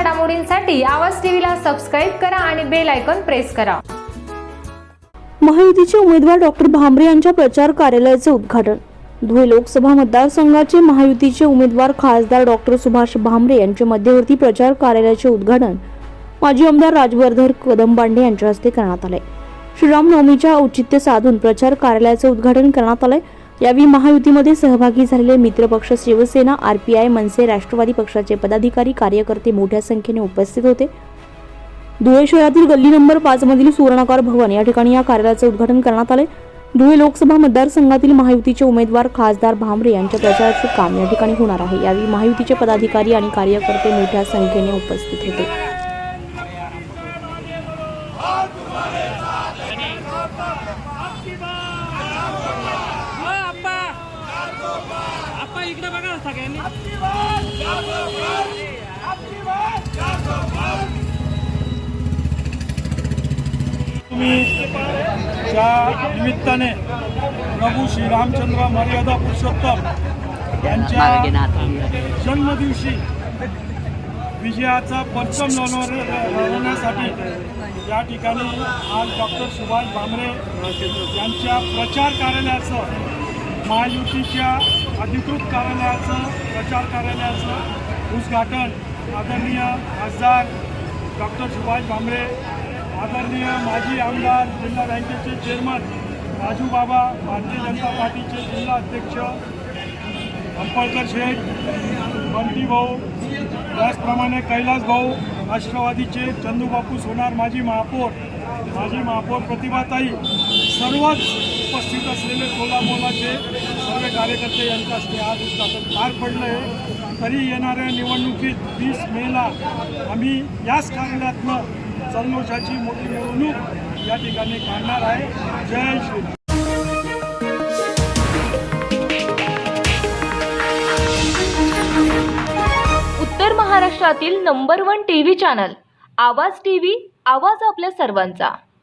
घडामोडींसाठी आवाज टीव्हीला सबस्क्राईब करा आणि बेल आयकॉन प्रेस करा. महायुतीचे उमेदवार डॉक्टर भांबरे यांच्या प्रचार कार्यालयाचे उद्घाटन. धुळे लोकसभा मतदारसंघाचे महायुतीचे उमेदवार खासदार डॉक्टर सुभाष भांबरे यांचे मध्यवर्ती प्रचार कार्यालयाचे उद्घाटन माजी आमदार राजवर्धन कदमबांडे यांच्या हस्ते करण्यात आले श्रीरामनवमीच्या औचित्य साधून प्रचार कार्यालयाचे उद्घाटन करण्यात आले यावेळी महायुतीमध्ये सहभागी झालेले मित्रपक्ष शिवसेना आरपीआय मनसे राष्ट्रवादी पक्षाचे पदाधिकारी कार्यकर्ते मोठ्या संख्येने उपस्थित होते. धुळे शहरातील गल्ली नंबर पाच मधील सुवर्णाकार भवन या ठिकाणी या कार्यालयाचे उद्घाटन करण्यात आले धुळे लोकसभा मतदारसंघातील महायुतीचे उमेदवार खासदार भामरे यांच्या प्रचाराचे काम या ठिकाणी होणार आहे. यावेळी महायुतीचे पदाधिकारी आणि कार्यकर्ते मोठ्या संख्येने उपस्थित होते. हो इकडे बघा सगळ्यांनी. तुम्ही च्या निमित्ताने प्रभू श्रीरामचंद्र मर्यादा पुरुषोत्तम यांच्या जन्मदिवशी विजयाचा परचम लढवण्यासाठी या ठिकाणी आज डॉक्टर सुभाष भामरे यांच्या प्रचार कार्यालयाचं महायुतीच्या अधिकृत कार्यालयाचं प्रचार कार्यालयाचं उद्घाटन आदरणीय खासदार डॉक्टर सुभाष भांबरे आदरणीय माजी आमदार जिल्हा बँकेचे चेअरमन राजू बाबा भारतीय जनता पार्टीचे जिल्हा अध्यक्ष अंपळकर शेठ बंटी भाऊ त्याचप्रमाणे कैलास भाऊ राष्ट्रवादीचे चंदूबापू सोनार माजी महापौर माजी महापौर प्रतिभाताई सर्वच उपस्थित असलेले कोल्हापूरचे सर्व कार्यकर्ते यांच्या हस्ते आज उद्घाटन पार पडलं आहे तरी येणाऱ्या निवडणुकीत वीस मेला आम्ही याच कार्यालयातनं जल्लोषाची मोठी निवडणूक या ठिकाणी काढणार आहे. जय श्री उत्तर महाराष्ट्रातील number one TV channel Awaaz TV आवाज आपल्या सर्वांचा.